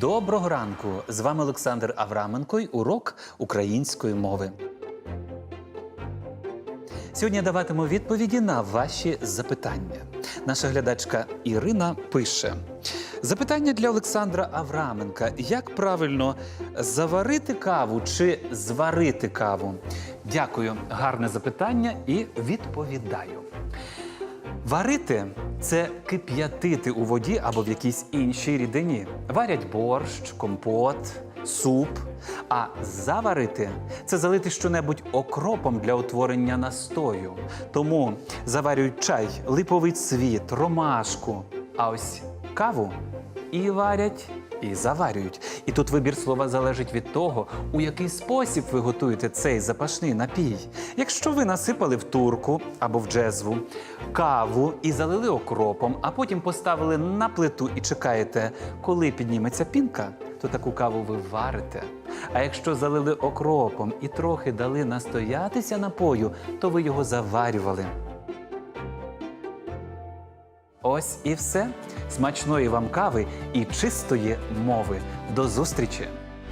Доброго ранку! З вами Олександр Авраменко й урок української мови. Сьогодні даватиму відповіді на ваші запитання. Наша глядачка Ірина пише: запитання для Олександра Авраменка: як правильно заварити каву чи зварити каву? Дякую, гарне запитання і відповідаю. Варити це кип'ятити у воді або в якійсь іншій рідині. Варять борщ, компот, суп. А заварити це залити щонебудь окропом для утворення настою. Тому заварюють чай, липовий цвіт, ромашку. А ось каву і варять, і заварюють. І тут вибір слова залежить від того, у який спосіб ви готуєте цей запашний напій. Якщо ви насипали в турку або в джезву каву і залили окропом, а потім поставили на плиту і чекаєте, коли підніметься пінка, то таку каву ви варите. А якщо залили окропом і трохи дали настоятися напою, то ви його заварювали. Ось і все. Смачної вам кави і чистої мови. До зустрічі!